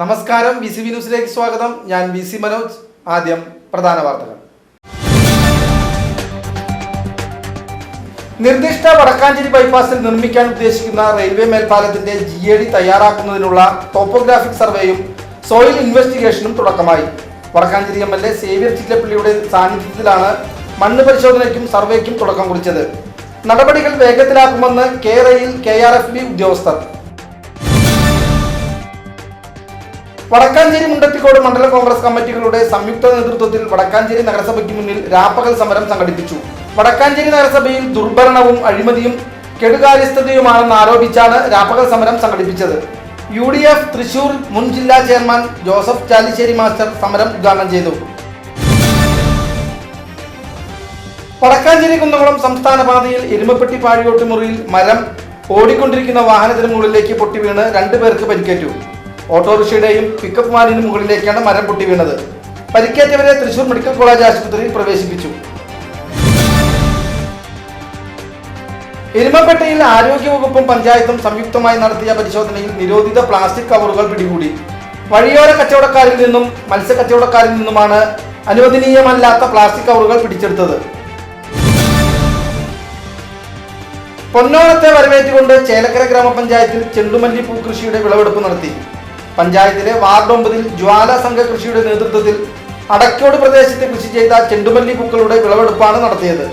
നമസ്കാരം B C B ന്യൂസിലേക്ക് സ്വാഗതം. ഞാൻ ബി സി മനോജ് ആദ്യം പ്രധാന വാർത്തകൾ. നിർദ്ദിഷ്ട വടക്കാഞ്ചേരി ബൈപ്പാസിൽ നിർമ്മിക്കാൻ ഉദ്ദേശിക്കുന്ന റെയിൽവേ മേൽപ്പാലത്തിന്റെ ജി എ ഡി തയ്യാറാക്കുന്നതിനുള്ള ടോപ്പോഗ്രാഫിക് സർവേയും സോയിൽ ഇൻവെസ്റ്റിഗേഷനും തുടക്കമായി. Wadakkanchery M L A Xavier ചിറ്റപ്പള്ളിയുടെ സാന്നിധ്യത്തിലാണ് മണ്ണ് പരിശോധനയ്ക്കും സർവേക്കും തുടക്കം കുറിച്ചത്. നടപടികൾ വേഗത്തിലാക്കുമെന്ന് K rail K R F B ഉദ്യോഗസ്ഥർ. വടക്കാഞ്ചേരി മുണ്ടത്തിക്കോട് മണ്ഡല കോൺഗ്രസ് കമ്മിറ്റികളുടെ സംയുക്ത നേതൃത്വത്തിൽ വടക്കാഞ്ചേരി നഗരസഭയ്ക്ക് മുന്നിൽ രാപ്പകൽ സമരം സംഘടിപ്പിച്ചു. വടക്കാഞ്ചേരി നഗരസഭയിൽ ദുർഭരണവും അഴിമതിയും കെടുകാര്യസ്ഥതയുമാണെന്ന് ആരോപിച്ചാണ് രാപ്പകൽ സമരം സംഘടിപ്പിച്ചത്. യു ഡി എഫ് തൃശൂർ മുൻ ജില്ലാ ചെയർമാൻ ജോസഫ് ചാലിശ്ശേരി മാസ്റ്റർ സമരം ഉദ്ഘാടനം ചെയ്തു. വടക്കാഞ്ചേരി കുന്നംകുളം സംസ്ഥാന പാതയിൽ എരുമപ്പെട്ടി പാഴിയോട്ട് മുറിയിൽ മരം ഓടിക്കൊണ്ടിരിക്കുന്ന വാഹനത്തിന് മുകളിലേക്ക് പൊട്ടിവീണ് രണ്ടുപേർക്ക് പരിക്കേറ്റു. ഓട്ടോറിക്ഷയുടെയും പിക്കപ്പ് വാനിന് മുകളിലേക്കാണ് മരം പൊട്ടി വീണത്. പരിക്കേറ്റവരെ തൃശൂർ മെഡിക്കൽ കോളേജ് ആശുപത്രിയിൽ പ്രവേശിപ്പിച്ചു. എരുമപ്പെട്ടിയിൽ ആരോഗ്യവകുപ്പും പഞ്ചായത്തും സംയുക്തമായി നടത്തിയ പരിശോധനയിൽ നിരോധിത പ്ലാസ്റ്റിക് കവറുകൾ പിടികൂടി. വഴിയോര കച്ചവടക്കാരിൽ നിന്നും മത്സ്യ കച്ചവടക്കാരിൽ നിന്നുമാണ് അനുവദനീയമല്ലാത്ത പ്ലാസ്റ്റിക് കവറുകൾ പിടിച്ചെടുത്തത്. പൊന്നോണത്തെ വരവേറ്റുകൊണ്ട് ചേലക്കര ഗ്രാമപഞ്ചായത്തിൽ ചെണ്ടുമല്ലി പൂക്കൃഷിയുടെ വിളവെടുപ്പ് നടത്തി. പഞ്ചായത്തിലെ വാർഡ് ഒമ്പതിൽ ജ്വാല സംഘ കൃഷിയുടെ നേതൃത്വത്തിൽ അടക്കോട് പ്രദേശത്ത് കൃഷി ചെയ്ത ചെണ്ടുമല്ലി പൂക്കളുടെ വിളവെടുപ്പാണ് നടത്തിയത്.